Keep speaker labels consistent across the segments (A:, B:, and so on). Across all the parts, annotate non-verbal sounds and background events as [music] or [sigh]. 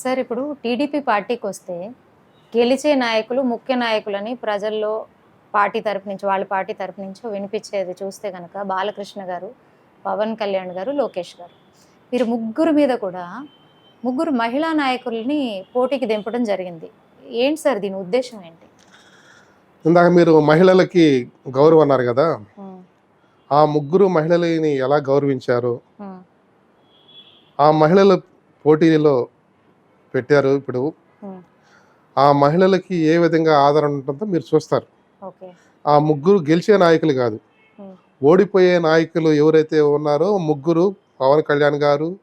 A: Sir ఇప్పుడు TDP పార్టీకి వస్తే గెలిచే నాయకులు ముఖ్య నాయకులని ప్రజల్లో పార్టీ తరపు నుంచి వాళ్ళ పార్టీ తరపు నుంచి వినిపించేది చూస్తే కనుక బాలకృష్ణ గారు పవన్ కళ్యాణ్ గారు లోకేష్ గారు. వీరు ముగ్గురు మీద కూడా ముగ్గురు మహిళా నాయకుల్ని పోటీకి దింపడం జరిగింది. ఏంటి సార్ దీని ఉద్దేశం ఏంటి?
B: ఇందాక మీరు మహిళలకి గౌరవం అన్నారు కదా ఆ ముగ్గురు మహిళలని ఎలా గౌరవించారు? ఆ మహిళల పోటీలో పెట్టారు ఇప్పుడు. ఆ మహిళలకి ఏ విధంగా ఆదరణ ఉంటుందో మీరు చూస్తారు. ఆ ముగ్గురు గెలిచే నాయకులు కాదు. ఓడిపోయే నాయకులు ఎవరైతే ఉన్నారో ముగ్గురు పవన్ కళ్యాణ్ గారు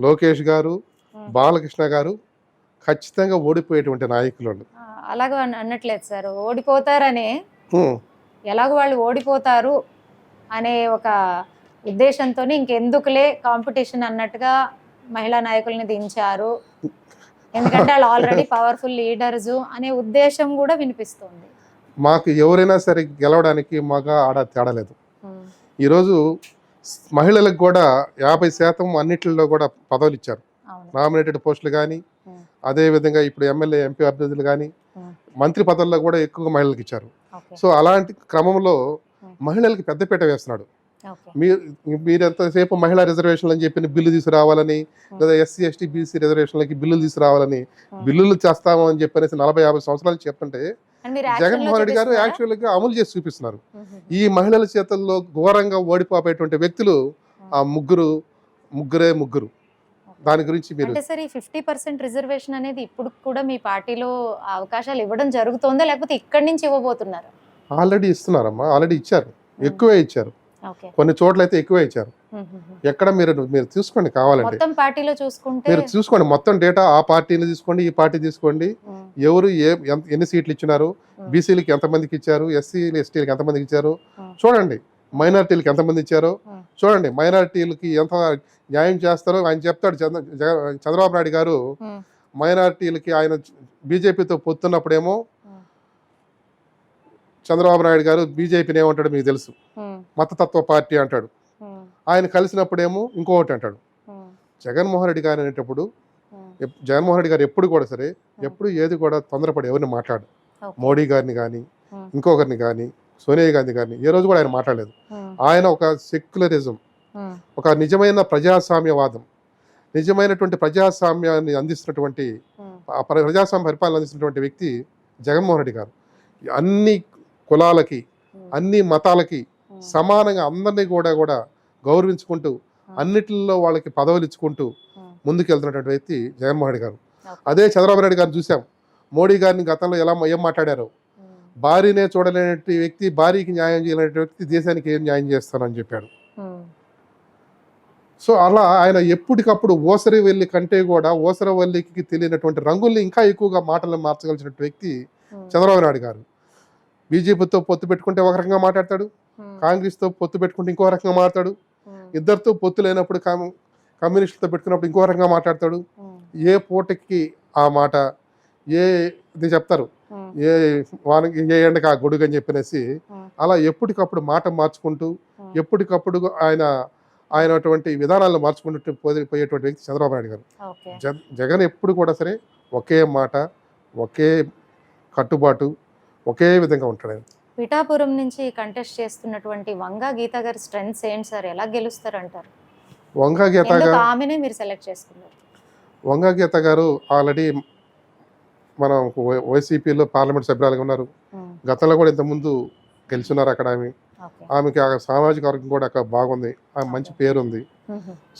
B: లోకేష్ గారు. బాలకృష్ణ గారు ఖచ్చితంగా ఓడిపోయేటువంటి నాయకులు
A: అలాగ అన్- అనట్లేదు సార్. ఓడిపోతారనే. ఎలాగో వాళ్ళు ఓడిపోతారు అనే ఒక ఉద్దేశంతో ఇంకెందుకులే కాంపిటీషన్ అన్నట్టుగా మహిళా నాయకుల్ని దించారు. ఎందుకంటే వాళ్ళు ఆల్రెడీ పవర్ఫుల్ లీడర్స్ అనే ఉద్దేశం కూడా వినిపిస్తుంది.
B: మాకు ఎవరైనా సరే గెలవడానికి మగ ఆడ తేడా లేదు.
A: ఉమ్,
B: ఈరోజు మహిళలకు కూడా యాభై శాతం అన్నిటిలో కూడా పదవులు ఇచ్చారు. నామినేటెడ్ పోస్టులు కానీ
A: ఉమ్,
B: అదే విధంగా ఇప్పుడు ఎమ్మెల్యే ఎంపీ అభ్యర్థులు కానీ
A: ఉమ్,
B: మంత్రి పదవుల్లో కూడా ఎక్కువగా మహిళలకు ఇచ్చారు. సో అలాంటి క్రమంలో
A: Hmm.
B: మహిళలకు పెద్దపీట వేస్తున్నాడు. మీరు మీరు ఎంతసేపు మహిళా రిజర్వేషన్లు అని చెప్పి బిల్లు తీసుకురావాలని లేదా ఎస్సీ ఎస్టీ బీసీ రిజర్వేషన్లకి బిల్లులు తీసుకురావాలని
A: Hmm.
B: బిల్లులు చేస్తాము అని చెప్పనేసి నలభై యాభై సంవత్సరాలు చెప్తుంటే జగన్మోహన్ రెడ్డి గారు
A: చూపిస్తున్నారా?
B: యాక్చువల్గా అమలు చేసి చూపిస్తున్నారు.
A: ఉమ్,
B: ఈ మహిళల చేతుల్లో ఘోరంగా ఓడిపోయేటువంటి వ్యక్తులు ఆ ముగ్గురు ముగ్గురే ముగ్గురు. దాని గురించి మీరు
A: అంటే సార్ ఈ ఫిఫ్టీ పర్సెంట్ రిజర్వేషన్ అనేది ఇప్పుడు కూడా మీ పార్టీలో అవకాశాలు ఇవ్వడం జరుగుతోందా? లేకపోతే ఇక్కడి నుంచి ఇవ్వబోతున్నారు?
B: ఆల్రెడీ ఇస్తున్నారమ్మా ఆల్రెడీ ఇచ్చారు. ఎక్కువే ఇచ్చారు. కొన్ని చోట్ల అయితే ఎక్కువే ఇచ్చారు. ఎక్కడ మీరు మీరు చూసుకోండి కావాలంటే.
A: పార్టీలో చూసుకుంటే
B: మీరు చూసుకోండి మొత్తం డేటా ఆ పార్టీని తీసుకోండి ఈ పార్టీ తీసుకోండి. ఎవరు ఏ ఎంత- ఎన్ని సీట్లు ఇచ్చినారు బీసీలకి ఎంతమందికి ఇచ్చారు ఎస్సీలు ఎస్టీలకి ఎంతమందికి ఇచ్చారు. చూడండి. మైనార్టీలకి ఎంతమంది ఇచ్చారో. చూడండి. మైనార్టీలకి ఎంత న్యాయం చేస్తారో ఆయన చెప్తాడు చంద్రబాబు నాయుడు గారు. మైనార్టీలకి ఆయన బీజేపీతో పొత్తున్నప్పుడేమో చంద్రబాబు నాయుడు గారు బీజేపీని ఏమంటాడు మీకు తెలుసు. మతతత్వ పార్టీ అంటాడు. ఆయన కలిసినప్పుడేమో ఇంకొకటి అంటాడు. జగన్మోహన్ రెడ్డి గారు అనేటప్పుడు జగన్మోహన్ రెడ్డి గారు ఎప్పుడు కూడా సరే ఎప్పుడు ఏది కూడా తొందరపడి ఎవరిని మాట్లాడు. మోడీ గారిని కానీ. ఇంకొకరిని కానీ సోనియా గాంధీ గారిని ఏ రోజు కూడా ఆయన మాట్లాడలేదు. ఆయన ఒక సెక్యులరిజం ఒక నిజమైన ప్రజాస్వామ్యవాదం నిజమైనటువంటి ప్రజాస్వామ్యాన్ని అందిస్తున్నటువంటి ప్రజాస్వామ్య పరిపాలన అందిస్తున్నటువంటి వ్యక్తి జగన్మోహన్ రెడ్డి గారు. అన్ని కులాలకి అన్ని మతాలకి సమానంగా అందరినీ కూడా కూడా గౌరవించుకుంటూ అన్నిటిల్లో వాళ్ళకి పదవులు ఇచ్చుకుంటూ
A: ఉమ్,
B: ముందుకు వెళ్తున్నటువంటి వ్యక్తి జగన్మోహన్ రెడ్డి గారు. అదే చంద్రబాబు నాయుడు గారిని చూసాం. మోడీ గారిని గతంలో ఎలా ఏం మాట్లాడారో? భార్యనే చూడలేనటువంటి వ్యక్తి భార్యకి న్యాయం చేయలేని వ్యక్తి దేశానికి ఏం న్యాయం చేస్తానని చెప్పాడు. సో అలా ఆయన ఎప్పటికప్పుడు ఓసరి వెళ్ళి కంటే కూడా ఓసర వల్లికి తెలియనటువంటి రంగుల్ని ఇంకా ఎక్కువగా మాటలను మార్చగలిగిన వ్యక్తి చంద్రబాబు నాయుడు గారు. బీజేపీతో పొత్తు పెట్టుకుంటే ఒక రకంగా మాట్లాడతాడు కాంగ్రెస్తో పొత్తు పెట్టుకుంటే ఇంకో రకంగా మాట్లాడతాడు ఇద్దరితో పొత్తు లేనప్పుడు కాము- కమ్యూనిస్టులతో పెట్టుకున్నప్పుడు ఇంకో రకంగా మాట్లాడతాడు. ఏ పూటకి ఆ మాట ఏ ఇది చెప్తారు ఏ వానికి ఏ ఎండకి ఆ గొడుగు అని చెప్పినేసి అలా ఎప్పటికప్పుడు మాట మార్చుకుంటూ. ఎప్పటికప్పుడు ఆయన ఆయన అటువంటి విధానాలను మార్చుకుంటూ పోయి- పోయేటువంటి వ్యక్తి చంద్రబాబు నాయుడు గారు. జగన్ ఎప్పుడు కూడా సరే ఒకే మాట ఒకే కట్టుబాటు ఒకే విధంగా ఉంటాడు ఆయన.
A: పిఠాపురం నుంచి కంటెస్ట్ చేస్తున్నటువంటి వంగా గీత గారి స్ట్రెంగ్స్ ఏంటి సార్? ఎలా గెలుస్తారు అంటారు
B: వంగ గీత గారు
A: ఆమెనే మీరు సెలెక్ట్ చేసుకున్నారు?
B: వంగ గీత గారు ఆల్రెడీ మనం వైసీపీలో పార్లమెంట్ సభ్యురాలుగా ఉన్నారు. గతంలో కూడా ఇంతకుముందు గెలిచున్నారు అక్కడ ఆమె. ఆమెకి ఆ సామాజిక వర్గం కూడా అక్కడ బాగుంది. ఆమె మంచి పేరు ఉంది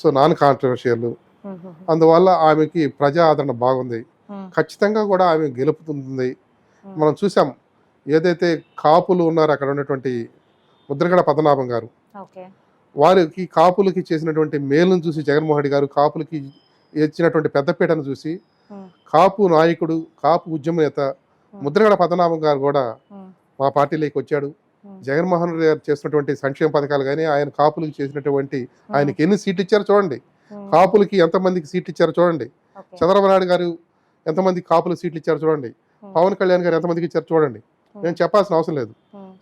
B: సో నాన్ కాంట్రవర్షియల్ అందువల్ల ఆమెకి ప్రజా ఆదరణ బాగుంది ఖచ్చితంగా కూడా ఆమె గెలుపుతుంది. మనం చూసాం ఏదైతే కాపులు ఉన్నారో అక్కడ ఉన్నటువంటి ముద్రగడ పద్మనాభం గారు వారికి కాపులకి చేసినటువంటి మేలును చూసి జగన్మోహన్ రెడ్డి గారు కాపులకి ఇచ్చినటువంటి పెద్దపీటను చూసి కాపు నాయకుడు కాపు ఉద్యమ నేత ముద్రగడ పద్మనాభం గారు కూడా మా పార్టీలోకి వచ్చాడు. జగన్మోహన్ రెడ్డి గారు చేసినటువంటి సంక్షేమ పథకాలు కానీ ఆయన కాపులకి చేసినటువంటి ఆయనకి ఎన్ని సీట్లు ఇచ్చారో చూడండి కాపులకి ఎంతమందికి సీట్లు ఇచ్చారో చూడండి. చంద్రబాబు నాయుడు గారు ఎంతమంది కాపులు సీట్లు ఇచ్చారో చూడండి పవన్ కళ్యాణ్ గారు ఎంతమందికి ఇచ్చారో చూడండి. నేను చెప్పాల్సిన అవసరం లేదు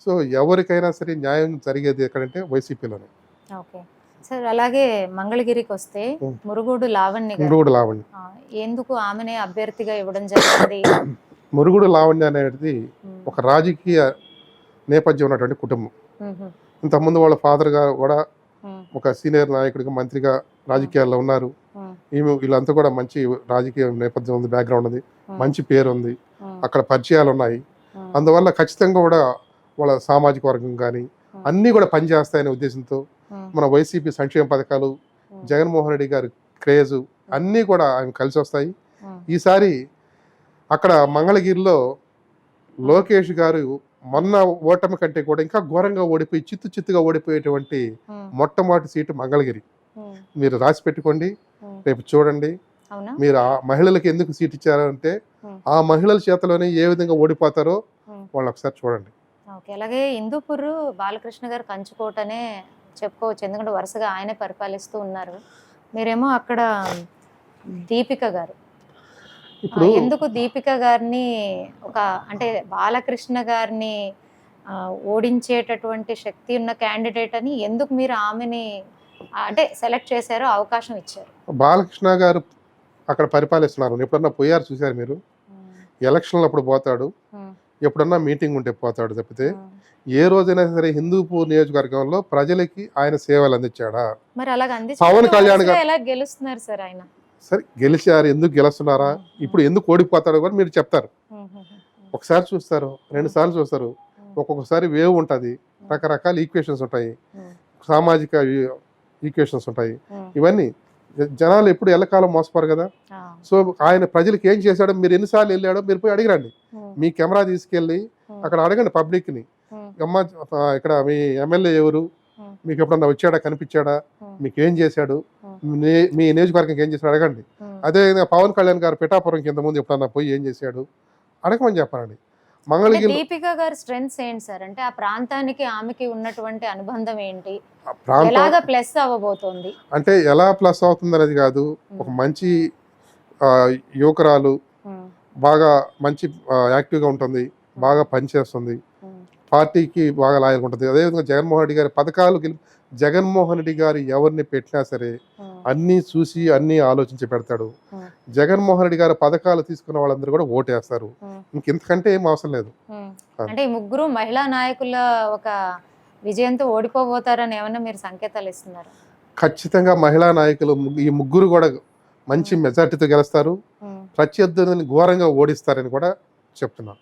B: సో ఎవరికైనా సరే న్యాయం జరిగేది ఎక్కడంటే వైసీపీలోనే
A: సార్ అలాగే మంగళగిరికి వస్తే. మురుగుడు లావణ్య
B: మురుగుడు లావణ్య
A: ఎందుకు ఆమెనే అభ్యర్థిగా ఇవ్వడం జరిగింది [coughs]
B: మురుగుడు లావణ్య అనేది. ఒక రాజకీయ నేపథ్యం ఉన్నటువంటి కుటుంబం. ఇంతకుముందు వాళ్ళ ఫాదర్ గారు కూడా. ఒక సీనియర్ నాయకుడిగా మంత్రిగా రాజకీయాల్లో ఉన్నారు. ఈమె వీళ్ళంతా కూడా మంచి రాజకీయ నేపథ్యం ఉంది బ్యాక్గ్రౌండ్ ఉంది. మంచి పేరు ఉంది. అక్కడ పరిచయాలు ఉన్నాయి. అందువల్ల ఖచ్చితంగా కూడా వాళ్ళ సామాజిక వర్గం కానీ. అన్నీ కూడా పనిచేస్తాయనే ఉద్దేశంతో. మన వైసీపీ సంక్షేమ పథకాలు. జగన్మోహన్ రెడ్డి గారి క్రేజ్ అన్నీ కూడా ఆయన కలిసి వస్తాయి. ఈసారి అక్కడ మంగళగిరిలో లోకేష్ గారు మొన్న ఓటమి కంటే కూడా ఇంకా ఘోరంగా ఓడిపోయి చిత్తు చిత్తుగా ఓడిపోయేటువంటి. మొట్టమొదటి సీటు మంగళగిరి. మీరు రాసి పెట్టుకోండి. రేపు చూడండి మీరు ఆ మహిళలకు ఎందుకు సీట్ ఇచ్చారంటే. ఆ మహిళల చేతిలోనే ఏ విధంగా ఓడిపోతారో. వాళ్ళు ఒకసారి చూడండి.
A: ఓకే అలాగే హిందూపూర్ బాలకృష్ణ గారు కంచుకోటనే చెప్పుకోవచ్చు ఎందుకంటే వరుసగా ఆయనే పరిపాలిస్తూ ఉన్నారు. మీరేమో అక్కడ దీపిక గారు.
B: ఇప్పుడు
A: ఎందుకు దీపిక గారిని ఒక అంటే బాలకృష్ణ గారిని ఓడించేటటువంటి శక్తి ఉన్న క్యాండిడేట్ అని ఎందుకు మీరు ఆమెని అంటే సెలెక్ట్ చేశారో అవకాశం ఇచ్చారు.
B: బాలకృష్ణ గారు అక్కడ పరిపాలిస్తున్నారు. ఎప్పుడన్నా పోయారు చూశారు మీరు? ఎలక్షన్లు అప్పుడు పోతాడు. ఎప్పుడన్నా మీటింగ్ ఉంటే పోతాడు తప్పితే. ఏ రోజైనా సరే హిందూపూర్ నియోజకవర్గంలో ప్రజలకి ఆయన సేవలు అందించాడా? పవన్ కళ్యాణ్ గారు-
A: గెలుస్తున్నారు సార్ ఆయన?
B: సరే గెలిచారు ఎందుకు గెలుస్తున్నారా? ఇప్పుడు ఎందుకు ఓడిపోతాడో కూడా మీరు చెప్తారు. ఒకసారి చూస్తారు రెండు సార్లు చూస్తారు. ఒక్కొక్కసారి వేవ్ ఉంటుంది రకరకాల ఈక్వేషన్స్ ఉంటాయి. సామాజిక ఈక్వేషన్స్ ఉంటాయి. ఇవన్నీ జనాలు ఎప్పుడు ఎల్లకాలం మోసపోరు కదా. సో ఆయన ప్రజలకు ఏం చేశాడో మీరు ఎన్నిసార్లు వెళ్ళాడో మీరు పోయి అడిగిరండి. మీ కెమెరా తీసుకెళ్ళి అక్కడ అడగండి పబ్లిక్ని. అమ్మ ఇక్కడ మీ ఎమ్మెల్యే ఎవరు. మీకు ఎప్పుడన్నా వచ్చాడా కనిపించాడా. మీకు ఏం చేశాడు మీ నియోజకవర్గంకి ఏం చేశాడు అడగండి. అదేవిధంగా పవన్ కళ్యాణ్ గారు పిఠాపురం కింద ముందు ఎప్పుడన్నా పోయి ఏం చేశాడు? అడగమని చెప్పానండి
A: అంటే
B: మంగళగిరి
A: దీపిక గారి స్ట్రెంగ్స్ ఏంటి సార్? అంటే ఆ ప్రాంతానికి ఆమెకి ఉన్నటువంటి అనుబంధం ఏంటి? ఎలాగ ప్లస్ అవ్వబోతోంది?
B: అంటే ఎలా ప్లస్ అవుతుంది అనేది కాదు ఒక మంచి యువకురాలు బాగా మంచి యాక్టివ్గా ఉంటుంది. బాగా పనిచేస్తుంది. పార్టీకి బాగా లాయల్గా ఉంటుంది. అదేవిధంగా జగన్మోహన్ రెడ్డి గారి పథకాలు జగన్మోహన్ రెడ్డి గారు ఎవరిని పెట్టినా సరే అన్నీ చూసి అన్నీ ఆలోచించి పెడతాడు. జగన్మోహన్ రెడ్డి గారి పథకాలు తీసుకున్న వాళ్ళందరూ కూడా ఓటేస్తారు. ఇంకెంతకంటే ఏం అవసరం లేదు.
A: అంటే ఈ ముగ్గురు మహిళా నాయకుల ఒక విజయంతో ఓడిపోబోతారని ఏమన్నా మీరు సంకేతాలు ఇస్తున్నారు?
B: ఖచ్చితంగా మహిళా నాయకులు ఈ ముగ్గురు కూడా మంచి మెజార్టీతో గెలుస్తారు. ప్రత్యర్థులను ఘోరంగా ఓడిస్తారని కూడా చెప్తున్నాను.